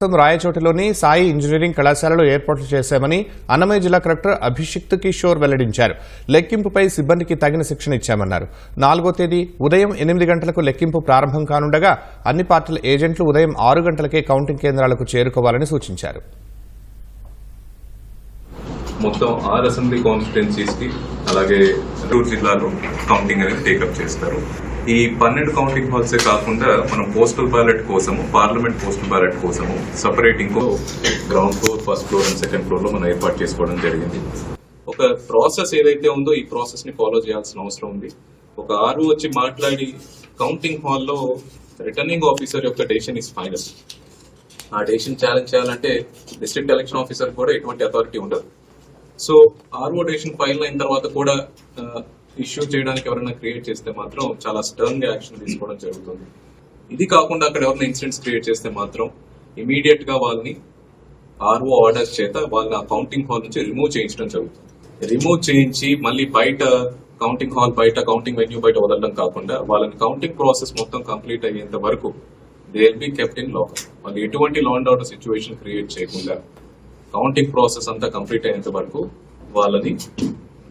ప్రస్తుతం రాయచోటిలోని సాయి ఇంజనీరింగ్ కళాశాలలో ఏర్పాట్లు చేశామని అన్నమయ్య జిల్లా కలెక్టర్ అభిషిక్త్ కిషోర్ వెల్లడించారు. లెక్కింపుపై సిబ్బందికి తగిన శిక్షణ ఇచ్చామన్నారు. నాలుగో తేదీ ఉదయం ఎనిమిది గంటలకు లెక్కింపు ప్రారంభం కానుండగా అన్ని పార్టీల ఏజెంట్లు ఉదయం ఆరు గంటలకే కౌంటింగ్ కేంద్రాలకు చేరుకోవాలని సూచించారు. మొత్తం ఆరు అసెంబ్లీ కాన్స్టిట్యున్సీస్కి అలాగే గుంటూరు జిల్లాలో కౌంటింగ్ అనేది టేకప్ చేస్తారు. ఈ పన్నెండు కౌంటింగ్ హాల్స్ కాకుండా మనం పోస్టల్ బ్యాలెట్ కోసము పార్లమెంట్ పోస్టల్ బ్యాలెట్ కోసము సపరేట్ ఇంకో ground floor first floor and second ఫ్లోర్లో మనం ఏర్పాటు చేసుకోవడం జరిగింది. ఒక ప్రాసెస్ ఏదైతే ఉందో ఈ ప్రాసెస్ని ఫాలో చేయాల్సిన అవసరం ఉంది. ఒక ఆరు వచ్చి మాట్లాడి కౌంటింగ్ హాల్లో రిటర్నింగ్ ఆఫీసర్ యొక్క డెసిషన్ ఇస్ ఫైనల్. ఆ డెసిషన్ ఛాలెంజ్ చేయాలంటే డిస్ట్రిక్ట్ ఎలక్షన్ ఆఫీసర్ కూడా ఎటువంటి అథారిటీ ఉండదు. సో ఆర్ఓ డేషన్ ఫైల్ అయిన తర్వాత కూడా ఇష్యూ చేయడానికి ఎవరైనా క్రియేట్ చేస్తే మాత్రం చాలా స్టర్న్గా యాక్షన్ తీసుకోవడం జరుగుతుంది. ఇది కాకుండా అక్కడ ఎవరైనా ఇన్సిడెంట్స్ క్రియేట్ చేస్తే మాత్రం ఇమీడియట్గా వాళ్ళని ఆర్ఓ ఆర్డర్స్ చేత వాళ్ళని ఆ కౌంటింగ్ హాల్ నుంచి రిమూవ్ చేయించడం జరుగుతుంది. రిమూవ్ చేయించి మళ్ళీ బయట కౌంటింగ్ హాల్ బయట కౌంటింగ్ వెన్యూ బయట వదలడం కాకుండా వాళ్ళని కౌంటింగ్ ప్రాసెస్ మొత్తం కంప్లీట్ అయ్యేంత వరకు they will be kept in వాళ్ళు ఎటువంటి law and order situation create చేయకుండా కౌంటింగ్ ప్రాసెస్ అంతా కంప్లీట్ అయ్యేంత వరకు వాళ్ళని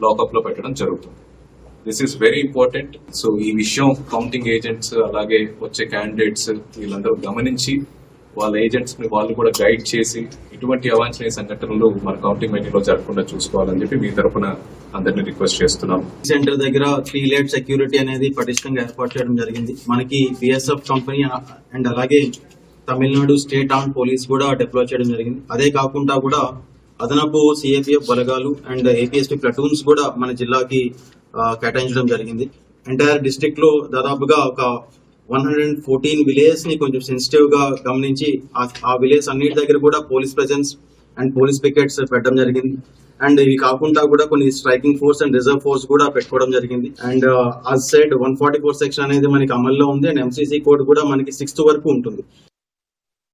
లాకప్లో పెట్టడం జరుగుతుంది. This is very important so ఈ విషయం కౌంటింగ్ ఏజెంట్స్ అలాగే వచ్చే క్యాండిడేట్స్ వీళ్ళందరూ గమనించి వాళ్ళ ఏజెంట్స్ని వాళ్ళు కూడా గైడ్ చేసి ఇటువంటి అవాంఛనీయ సంఘటనలు మన కౌంటింగ్ మెనూలో జరగకుండా చూసుకోవాలని చెప్పి మీ తరఫున అందరినీ రిక్వెస్ట్ చేస్తున్నాం. సెంటర్ దగ్గర త్రీ లేట్ సెక్యూరిటీ అనేది పటిష్టంగా ఏర్పాటు చేయడం జరిగింది. మనకి బిఎస్ఎఫ్ కంపెనీ అండ్ అలాగే తమిళనాడు స్టేట్ ఆర్మ్ పోలీస్ కూడా డిప్లాయ్ చేయడం జరిగింది. అదే కాకుండా కూడా అదనపు సిఏపిఎఫ్ బలగాలు అండ్ ఏపీఎస్టీ ప్లటూన్స్ కూడా మన జిల్లాకి కేటాయించడం జరిగింది. ఎంటైర్ డిస్టిక్లో దాదాపుగా ఒక వన్ హండ్రెడ్ అండ్ ఫోర్టీన్ విలేజ్ని కొంచెం సెన్సిటివ్గా గమనించి ఆ- ఆ విలేజ్ అన్నిటి దగ్గర కూడా police presence and police pickets పెట్టడం జరిగింది. అండ్ ఇవి కాకుండా కూడా కొన్ని striking force and reserve force కూడా పెట్టుకోవడం జరిగింది. And as said one forty four section అనేది మనకి అమల్లో ఉంది. అండ్ ఎంసీసీ కోడ్ కూడా మనకి సిక్స్త్ వరకు ఉంటుంది.